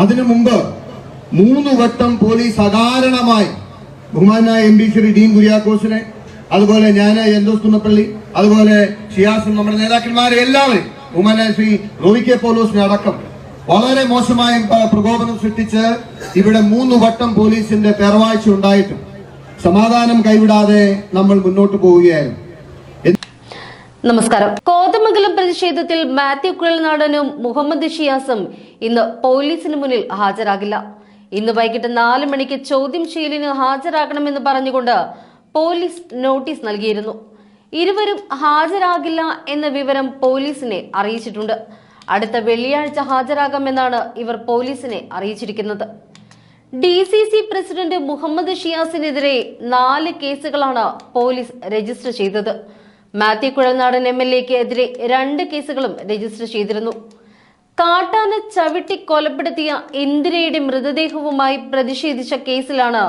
അതിനു മുമ്പ് മൂന്ന് വട്ടം പോലീസ് അകാരണമായി ബഹുമാനായ എം പി ശ്രീ ഡീൻ കുര്യാക്കോസിനെ അതുപോലെ ഞാൻ എന്തോസ് തുന്നപ്പള്ളി അതുപോലെ ഷിയാസും നമ്മുടെ നേതാക്കന്മാരെ എല്ലാവരും ബഹുമാനായ ശ്രീ റോയി കെ പോലോസിനെ അടക്കം വളരെ മോശമായ പ്രകോപനം സൃഷ്ടിച്ച് ഇവിടെ മൂന്ന് വട്ടം പോലീസിന്റെ പേർവാഴ്ച ഉണ്ടായിട്ടും സമാധാനം കൈവിടാതെ നമ്മൾ മുന്നോട്ട് പോവുകയായിരുന്നു. നമസ്കാരം. കോതമംഗലം പ്രതിഷേധത്തിൽ മാത്യു കുഴൽനാടനും മുഹമ്മദ് ഷിയാസും ഇന്ന് പോലീസിന് മുന്നിൽ ഹാജരാകില്ല. ഇന്ന് വൈകിട്ട് നാല് മണിക്ക് ചോദ്യം ചെയ്യലിന് ഹാജരാകണമെന്ന് പറഞ്ഞുകൊണ്ട് പോലീസ് നോട്ടീസ് നൽകിയിരുന്നു. ഇരുവരും ഹാജരാകില്ല എന്ന വിവരം പോലീസിനെ അറിയിച്ചിട്ടുണ്ട്. അടുത്ത വെള്ളിയാഴ്ച ഹാജരാകാമെന്നാണ് ഇവർ പോലീസിനെ അറിയിച്ചിരിക്കുന്നത്. D C C president Muhammad ഷിയാസിനെതിരെ നാല് കേസുകളാണ് പോലീസ് രജിസ്റ്റർ ചെയ്തത്. മാത്യു കുഴൽനാടൻ എം എൽ എക്ക് എതിരെ രണ്ട് കേസുകളും രജിസ്റ്റർ ചെയ്തിരുന്നു. കാട്ടാന ചവിട്ടി കൊലപ്പെടുത്തിയ ഇന്ദിരയുടെ മൃതദേഹവുമായി പ്രതിഷേധിച്ച കേസിലാണ്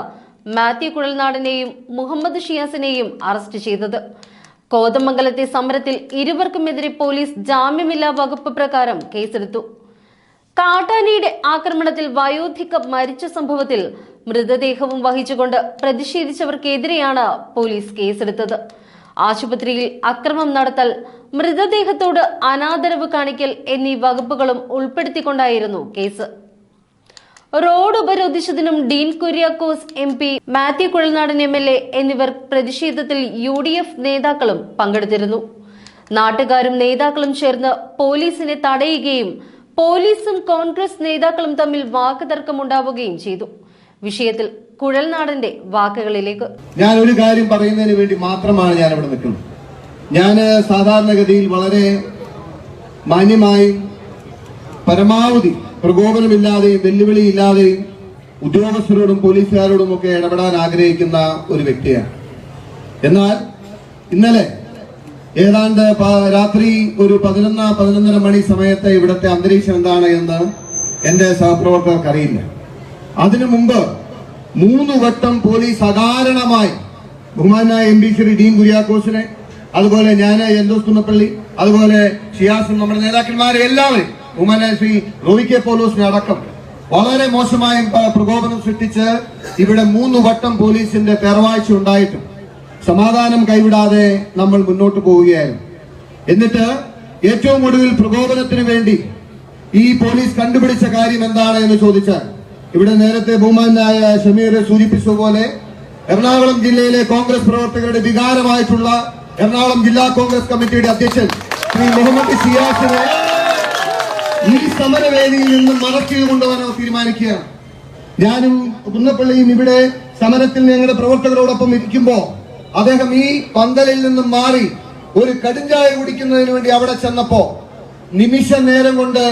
മാത്യു കുഴൽനാടനെയും മുഹമ്മദ് ഷിയാസിനെയും അറസ്റ്റ് ചെയ്തത്. കോതമംഗലത്തെ സമരത്തിൽ ഇരുവർക്കുമെതിരെ പോലീസ് ജാമ്യമില്ലാ വകുപ്പ് പ്രകാരം കേസെടുത്തു. കാട്ടാനയുടെ ആക്രമണത്തിൽ വയോധിക മരിച്ച സംഭവത്തിൽ മൃതദേഹവും വഹിച്ചുകൊണ്ട് പ്രതിഷേധിച്ചവർക്കെതിരെയാണ് പോലീസ് കേസെടുത്തത്. ആശുപത്രിയിൽ അക്രമം നടത്തൽ മൃതദേഹത്തോട് അനാദരവ് കാണിക്കൽ എന്നീ വകുപ്പുകളും ഉൾപ്പെടുത്തിക്കൊണ്ടായിരുന്നു case. Road ഉപരോധിച്ചതിനും Dean Kuriakose M P Mathew Kuzhalnadan M L A എന്നിവർ പ്രതിഷേധത്തിൽ യു ഡി എഫ് നേതാക്കളും പങ്കെടുത്തിരുന്നു. നാട്ടുകാരും നേതാക്കളും ചേർന്ന് പോലീസിനെ തടയുകയും പോലീസും കോൺഗ്രസ് നേതാക്കളും തമ്മിൽ വാക്കുതർക്കമുണ്ടാവുകയും ചെയ്തു. വിഷയത്തിൽ കുഴൽനാടന്റെ വാക്കുകളിലേക്ക് ഞാൻ ഒരു കാര്യം പറയുന്നതിന് വേണ്ടി മാത്രമാണ് ഞാൻ ഇവിടെ നിൽക്കുന്നത്. ഞാൻ സാധാരണഗതിയിൽ വളരെ മാന്യമായി പരമാവധി പ്രകോപനമില്ലാതെയും വെല്ലുവിളിയില്ലാതെയും ഉദ്യോഗസ്ഥരോടും പോലീസുകാരോടും ഒക്കെ ഇടപെടാൻ ആഗ്രഹിക്കുന്ന ഒരു വ്യക്തിയാണ്. എന്നാൽ ഇന്നലെ ഏതാണ്ട് രാത്രി ഒരു പതിനൊന്ന് പതിനൊന്നര മണി സമയത്ത് ഇവിടുത്തെ അന്തരീക്ഷം എന്താണ് എന്ന് എന്റെ സഹപ്രവർത്തകർക്ക് അറിയില്ല അതിനു മുമ്പ് മൂന്ന് വട്ടം പോലീസ് അകാരണമായി ബഹുമാനായ എം പി ശ്രീ ഡീൻ കുര്യാക്കോസിനെ അതുപോലെ ഞാൻ എന്തോസ് തുന്നപ്പള്ളി അതുപോലെ ഷിയാസും നമ്മുടെ നേതാക്കന്മാരെ എല്ലാവരും ബഹുമാനായ ശ്രീ റോയി കെ പോലോസിനെ അടക്കം വളരെ മോശമായ പ്രകോപനം സൃഷ്ടിച്ച് ഇവിടെ മൂന്ന് വട്ടം പോലീസിന്റെ പേർവാഴ്ച ഉണ്ടായിട്ടും സമാധാനം കൈവിടാതെ നമ്മൾ മുന്നോട്ട് പോവുകയായിരുന്നു. എന്നിട്ട് ഏറ്റവും ഒടുവിൽ പ്രകോപനത്തിന് വേണ്ടി ഈ പോലീസ് കണ്ടുപിടിച്ച കാര്യം എന്താണ് എന്ന് ചോദിച്ചാൽ ഇവിടെ നേരത്തെ ബഹുമാനായ ഷമീർ സൂചിപ്പിച്ചതുപോലെ എറണാകുളം ജില്ലയിലെ കോൺഗ്രസ് പ്രവർത്തകരുടെ വികാരമായിട്ടുള്ള എറണാകുളം ജില്ലാ കോൺഗ്രസ് കമ്മിറ്റിയുടെ അധ്യക്ഷൻ ശ്രീ മുഹമ്മദ് സിയാസിനെ ഈ സമരവേദിയിൽ നിന്ന് മറച്ചു കൊണ്ടുവരാൻ തീരുമാനിക്കുകയാണ്. ഞാനും കുന്നപ്പള്ളിയും ഇവിടെ സമരത്തിൽ ഞങ്ങളുടെ പ്രവർത്തകരോടൊപ്പം ഇരിക്കുമ്പോ അദ്ദേഹം ഈ പന്തലിൽ നിന്നും മാറി ഒരു കടുഞ്ചായ കുടിക്കുന്നതിന് വേണ്ടി അവിടെ ചെന്നപ്പോ നിമിഷ നേരം കൊണ്ട്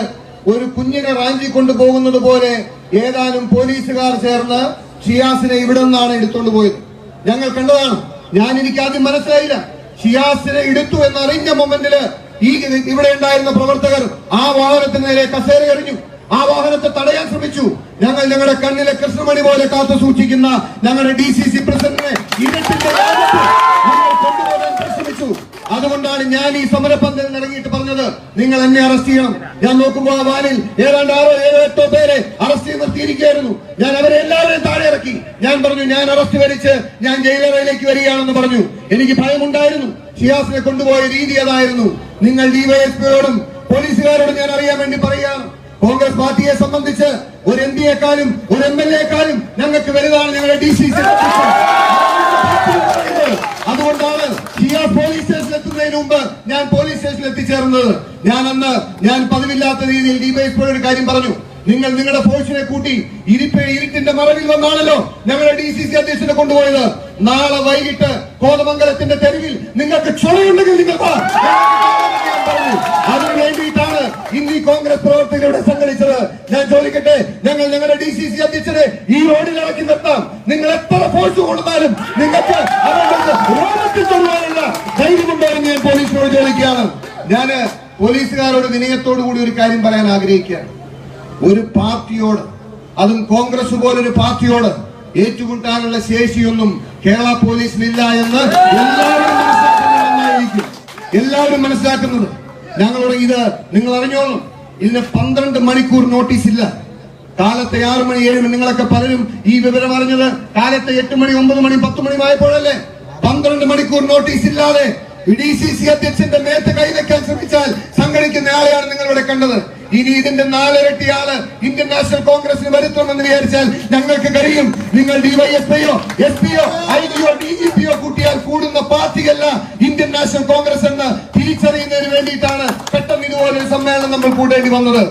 ഒരു കുഞ്ഞിനെ റാഞ്ചി കൊണ്ടുപോകുന്നത് പോലെ ഏതാനും പോലീസുകാർ ചേർന്ന് ഷിയാസിനെ ഇവിടെ നിന്നാണ് എടുത്തുകൊണ്ട് പോയത്. ഞങ്ങൾ കണ്ടതാണ്. ഞാൻ എനിക്ക് ആദ്യം മനസ്സിലായില്ല. ഷിയാസിനെ എടുത്തു എന്നറിഞ്ഞ മൊമെന്റിൽ ഈ ഇവിടെ ഉണ്ടായിരുന്ന പ്രവർത്തകർ ആ വാഹനത്തിന് നേരെ കസേര എറിഞ്ഞു. ആ വാഹനത്തെ തടയാൻ ശ്രമിച്ചു. ഞങ്ങൾ ഞങ്ങളുടെ കണ്ണിലെ കൃഷ്ണമണി പോലെ കാത്തു സൂക്ഷിക്കുന്ന ഞങ്ങളുടെ ഡി സി സി പ്രസിഡന്റിനെ അതുകൊണ്ടാണ് ഞാൻ ഈ സമരപന്തലിൽ ഇറങ്ങിയിട്ട് പറഞ്ഞത്. നിങ്ങൾ എന്നെ അറസ്റ്റ് ചെയ്യണം. ഞാൻ നോക്കുമ്പോൾ ആ വാനിൽ ഏതാണ്ട് ആറോ ഏഴോ എട്ടോ പേരെ അറസ്റ്റ് ചെയ്ത് നിർത്തിയിരിക്കുകയായിരുന്നു. ഞാൻ അവരെ എല്ലാവരെയും താഴെ ഇറക്കി. ഞാൻ പറഞ്ഞു ഞാൻ അറസ്റ്റ് വരിച്ച് ഞാൻ ജയിലറയിലേക്ക് വരികയാണെന്ന് പറഞ്ഞു. എനിക്ക് ഭയമുണ്ടായിരുന്നു. ഷിയാസിനെ കൊണ്ടുപോയ രീതി അതായിരുന്നു. നിങ്ങൾ ഡിവൈഎസ്പിയോടും പോലീസുകാരോടും ഞാൻ അറിയാൻ വേണ്ടി പറയുകയാണ്. കോൺഗ്രസ് പാർട്ടിയെ സംബന്ധിച്ച് ഒരു എം പിയെക്കാളും ഒരു എം എൽ എക്കാളും ഞങ്ങൾക്ക് വലുതാണ് ഞങ്ങളുടെ ഡി സി സി അതുകൊണ്ടാണ് ഷിയാസ് പോലീസ് സ്റ്റേഷനിൽ എത്തുന്നതിന് മുമ്പ് ഞാൻ പോലീസ് സ്റ്റേഷനിൽ എത്തിച്ചേർന്നത്. ഞാൻ അന്ന് ഞാൻ പതിവില്ലാത്ത രീതിയിൽ ഡിവൈഎസ്പിയുടെ ഒരു കാര്യം പറഞ്ഞു. നിങ്ങൾ നിങ്ങളുടെ ഫോഴ്സിനെ കൂട്ടി ഇരിപ്പ് ഇരുട്ടിന്റെ മറവിൽ വന്നാണല്ലോ ഞങ്ങളുടെ ഡി സി സി അധ്യക്ഷനെ കൊണ്ടുപോയത്. നാളെ വൈകിട്ട് കോതമംഗലത്തിന്റെ തെരുവിൽ നിങ്ങൾക്ക് ചുളയുണ്ടെങ്കിൽ നിങ്ങൾ. അതിനു വേണ്ടിയിട്ടാണ് ഇന്ന് ഈ കോൺഗ്രസ് പ്രവർത്തകരുടെ സംഘടിച്ചത്. ഞാൻ ചോദിക്കട്ടെ ഞങ്ങൾ ഞങ്ങളുടെ ഡി സി സി അധ്യക്ഷനെ ഈ റോഡിൽ ഇറക്കി നിർത്താം. നിങ്ങൾ എത്ര ഫോഴ്സ് കൊടുത്താലും നിങ്ങൾക്ക് അവരുടെ റോഡത്തിൽ തൊടുവാനുള്ള ധൈര്യമുണ്ടോ എന്ന് ഞാൻ പോലീസിനോട് ചോദിക്കുകയാണ്. ഞാൻ പോലീസുകാരോട് വിനയത്തോടു കൂടി ഒരു കാര്യം പറയാൻ ആഗ്രഹിക്കുകയാണ്. ഒരു പാർട്ടിയോട് അതും കോൺഗ്രസ് പോലൊരു പാർട്ടിയോട് ഏറ്റുമുട്ടാനുള്ള ശേഷിയൊന്നും കേരള പോലീസിനില്ല എന്ന് എല്ലാവരും എല്ലാവരും മനസ്സിലാക്കുന്നത് ഞങ്ങളോട് ഇത് നിങ്ങൾ അറിഞ്ഞോളും ഇതിന് പന്ത്രണ്ട് മണിക്കൂർ നോട്ടീസ് ഇല്ല. കാലത്തെ ആറു മണി ഏഴ് മണി നിങ്ങളൊക്കെ പലരും ഈ വിവരം അറിഞ്ഞത് കാലത്തെ എട്ട് മണി ഒമ്പത് മണി പത്ത് മണിയുമായപ്പോഴല്ലേ പന്ത്രണ്ട് മണിക്കൂർ നോട്ടീസ് ഇല്ലാതെ ഡി സി സി അധ്യക്ഷന്റെ മേത്ത് കൈവയ്ക്കാൻ ശ്രമിച്ചാൽ സംഘടിക്കുന്ന ആളെയാണ് നിങ്ങൾ ഇവിടെ കണ്ടത്. ഇനി ഇതിന്റെ നാലിരട്ടി ആൾ ഇന്ത്യൻ നാഷണൽ കോൺഗ്രസിന് വരുത്തണമെന്ന് വിചാരിച്ചാൽ ഞങ്ങൾക്ക് കഴിയും. നിങ്ങൾ ഡിവൈഎസ്പിയോ എസ് പിയോ ഐ ഡിയോ ഡി ജി പിയോ കൂട്ടിയാൽ കൂടുന്ന പാർട്ടിയല്ല ഇന്ത്യൻ നാഷണൽ കോൺഗ്രസ് എന്ന് തിരിച്ചറിയുന്നതിന് വേണ്ടിയിട്ടാണ് പെട്ടെന്ന് ഇതുപോലെ ഒരു സമ്മേളനം നമ്മൾ കൂടേണ്ടി വന്നത്.